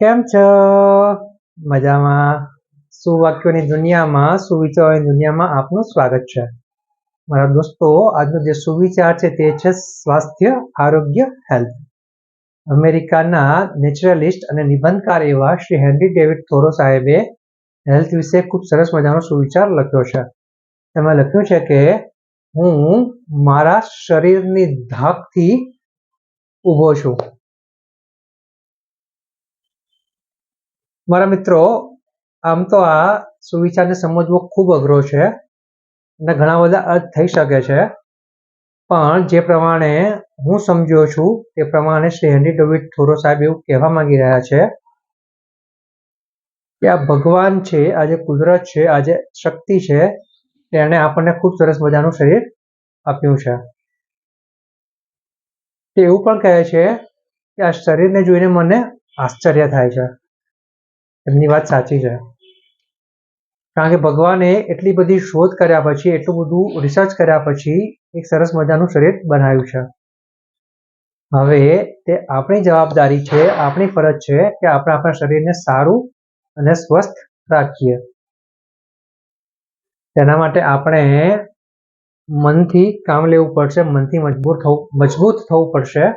કેમ છો? મજામાં. સુવાક્યોની દુનિયામાં, સુવિચારોની દુનિયામાં આપનું સ્વાગત છે. મારા દોસ્તો, આજનો જે સુવિચાર છે તે છે સ્વાસ્થ્ય, આરોગ્ય, હેલ્થ. અમેરિકાના નેચરલિસ્ટ અને નિબંધકાર એવા શ્રી હેનરી ડેવિડ થોરો સાહેબે હેલ્થ વિશે ખૂબ સરસ મજાનો સુવિચાર લખ્યો છે. તેમાં લખ્યું છે કે, હું મારા શરીરની ધાકથી ઊભો છું. મારા મિત્રો, આમ તો આ સુવિચારને સમજવો ખૂબ અઘરો છે અને ઘણા બધા અર્થ થઈ શકે છે. પણ જે પ્રમાણે હું સમજ્યો છું, તે પ્રમાણે શ્રી હેનરી ડોવિડ થોરો સાહેબ એવું કહેવા માંગી રહ્યા છે કે આ ભગવાન છે, આ જે કુદરત છે, આ જે શક્તિ છે, તેણે આપણને ખૂબ સરસ મજાનું શરીર આપ્યું છે. તે એવું પણ કહે છે કે આ શરીરને જોઈને મને આશ્ચર્ય થાય છે. એમની વાત સાચી છે. કારણ કે ભગવાને એટલી બધી શોધ કર્યા પછી, એટલું બધું રિસર્ચ કર્યા પછી એક સરસ મજાનું શરીર બનાવ્યું છે. હવે તે આપણી જવાબદારી છે, આપણી ફરજ છે કે આપણે આપણા શરીરને સારું અને સ્વસ્થ રાખીએ. તેના માટે આપણે મનથી કામ લેવું પડશે, મનથી મજબૂર થવું, મજબૂત થવું પડશે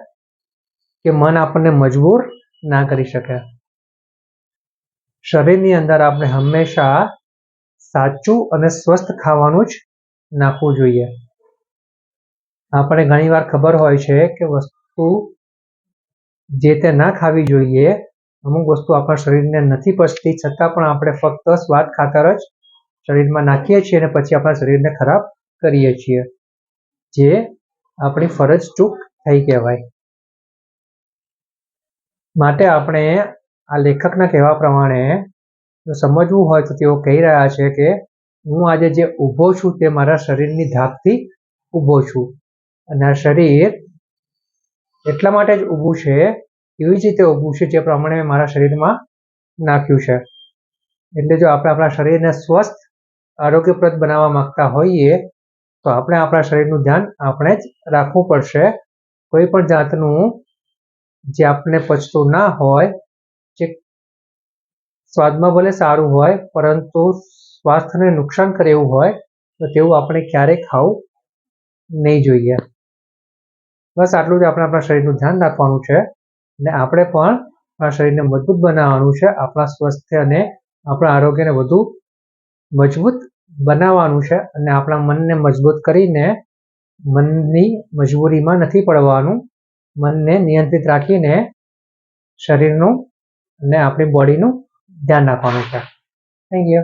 કે મન આપણને મજબૂર ના કરી શકે. શરીરની અંદર આપણે હંમેશા સાચું અને સ્વસ્થ ખાવાનું જ નાખવું જોઈએ. આપણે ઘણીવાર ખબર હોય છે કે વસ્તુ જે તે ના ખાવી જોઈએ, અમુક વસ્તુ આપણા શરીરને નથી પચતી, છતાં પણ આપણે ફક્ત સ્વાદ ખાતર જ શરીરમાં નાખીએ છીએ અને પછી આપણા શરીરને ખરાબ કરીએ છીએ. જે આપણી ફરજ ચૂક થઈ કહેવાય. માટે આપણે આ લેખકના કહેવા પ્રમાણે જો સમજવું હોય તો તેઓ કહી રહ્યા છે કે હું આજે જે ઊભો છું તે મારા શરીરની ધાકથી ઊભો છું. અને આ શરીર એટલા માટે જ ઊભું છે, એવી જ રીતે ઊભું છે જે પ્રમાણે મેં મારા શરીરમાં નાખ્યું છે. એટલે જો આપણે આપણા શરીરને સ્વસ્થ, આરોગ્યપ્રદ બનાવવા માંગતા હોઈએ, તો આપણે આપણા શરીરનું ધ્યાન આપણે જ રાખવું પડશે. કોઈ પણ જાતનું જે આપણને પચતું ના હોય જે સ્વાદમાં ભલે સારું હોય, પરંતુ સ્વાસ્થ્યને નુકસાન કરે એવું હોય, તો તેવું આપણે ક્યારેય ખાવું નહીં જોઈએ. બસ આટલું જ આપણે આપણા શરીરનું ધ્યાન રાખવાનું છે અને આપણે પણ આપણા શરીરને મજબૂત બનાવવાનું છે, આપણા સ્વાસ્થ્ય અને આપણા આરોગ્યને વધુ મજબૂત બનાવવાનું છે અને આપણા મનને મજબૂત કરીને મનની મજબૂરીમાં નથી પડવાનું. મનને નિયંત્રિત રાખીને શરીરનું અને આપણી બોડીનું ધ્યાન રાખવાનું છે. Thank you